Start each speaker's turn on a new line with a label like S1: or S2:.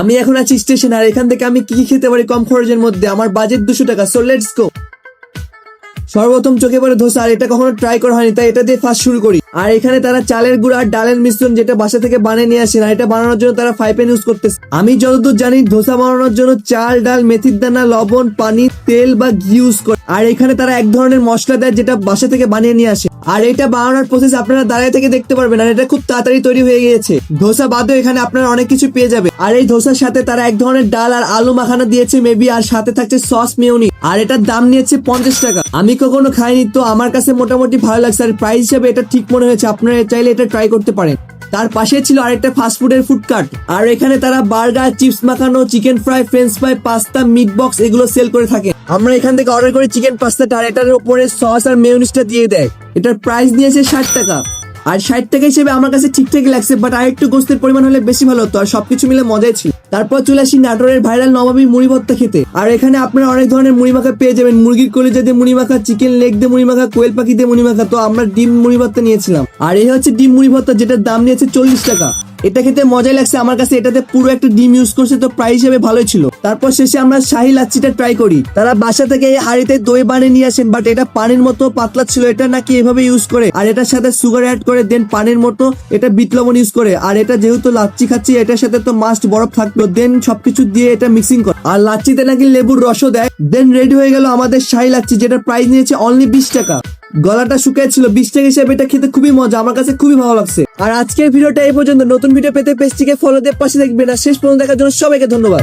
S1: আমি এখন আছি স্টেশন, আর এখান থেকে আমি কি কি খেতে পারি কম খরচের মধ্যে? আমার বাজেট দুশো টাকা সো লেটস গো সর্বপ্রথম চোখে পড়ে ধোসা, আর এটা কখনো ট্রাই করা হয়নি, তাই এটা দিয়ে ফার্স্ট শুরু করি। আর এখানে তারা চালের গুঁড়া আর ডালের মিশ্রণ যেটা বাসা থেকে বানিয়ে নিয়ে আসেন আর এটা বানানোর জন্য তারা ফ্রাই প্যান ইউজ করতেছে। আমি যতদূর জানি, ধোসা বানানোর জন্য চাল, ডাল, মেথির দানা, লবণ, পানি, তেল বা ঘি ইউজ করে। আর এখানে তারা এক ধরনের মশলা দেয় যেটা বাসা থেকে বানিয়ে নিয়ে আসে। আর এটা বানানোর প্রসেস আপনারা দাঁড়িয়ে থেকে দেখতে পারবেন, আর এটা খুব তাড়াতাড়ি তৈরি হয়ে গিয়েছে। ধোসা বাদেও এখানে আপনারা অনেক কিছু পেয়ে যাবে আর এই ধোসার সাথে তারা এক ধরনের ডাল আর আলু মাখানা দিয়েছে মেবি আর সাথে থাকছে সস মেয়নি আর এটার দাম নিয়েছে পঞ্চাশ টাকা। আমি কখনো খাইনি, তো আমার কাছে মোটামুটি ভালো লাগছে। আর প্রাইস হিসেবে এটা ঠিক মনে হয়েছে। আপনারা চাইলে এটা ট্রাই করতে পারেন। তার পাশে ছিল আরেকটা ফাস্টফুডের ফুড কার্ট আর এখানে তারা বার্গার চিপস মাখানো chicken fry French fry pasta meat box এগুলো সেল করে থাকে আমরা এখান থেকে অর্ডার করি চিকেন পাস্তাটা আর এটার উপরে সস আর মেয়নিসটা দিয়ে দেয়। এটার প্রাইস নিয়েছে ষাট টাকা। আর ষাট টাকা হিসেবে আমার কাছে ঠিকঠাক লাগছে বাট আর একটু গোস্তের পরিমাণ হলে বেশি ভালো হতো, আর সবকিছু মিলে মজাই ছিল। তারপর চলে আসি নাটোরের ভাইরাল নবাবী মুড়ি ভর্তা খেতে। আর এখানে আপনারা অনেক ধরনের মুড়ি মাখা পেয়ে যাবেন। মুরগির কলিজা দিয়ে মুড়ি মাখা চিকেন লেগ দিয়ে মুড়ি মাখা কোয়েল পাখি দিয়ে মুড়ি মাখা তো আমরা ডিম মুড়ি ভর্তা নিয়েছিলাম। আর এই হচ্ছে ডিম মুড়ি ভর্তা যেটার দাম নিয়েছে চল্লিশ টাকা। এটা খেতে মজাই লাগছে। আমার কাছে এটাতে পুরো একটা ডিম ইউজ করছে, তো প্রাইস হিসেবে ভালোই ছিল। তারপর শেষে আমরা শাহি লাচ্ছিটা ট্রাই করি। তারা বাসা থেকে এই হাড়িতে দই বানিয়ে নিয়ে আসেন বাট এটা পানির মতো পাতলা ছিল। এটা নাকি এভাবে ইউজ করে। আর এটার সাথে সুগার অ্যাড করে দেন পানির মতো এটা বিট লবণ ইউজ করে। আর এটা যেহেতু লাচ্ছি খাচ্ছি, এটার সাথে তো মাস্ট বরফ থাকল দেন সবকিছু দিয়ে এটা মিক্সিং কর। আর লাচ্ছিতে নাকি লেবুর রসও দেয়। দেন রেডি হয়ে গেল আমাদের শাহি লাচ্ছি যেটা প্রাইস নিয়েছে অনলি বিশ টাকা। গলাটা শুকিয়েছিল বিশ টাকা হিসেবে এটা খেতে খুবই মজা, আমার কাছে খুবই ভালো লাগছে। আর আজকের ভিডিওটা এই পর্যন্ত, নতুন ভিডিও পেতে পেজটিকে ফলো দিয়ে পাশে দেখবেন আর শেষ পর্যন্ত দেখার জন্য সবাইকে ধন্যবাদ।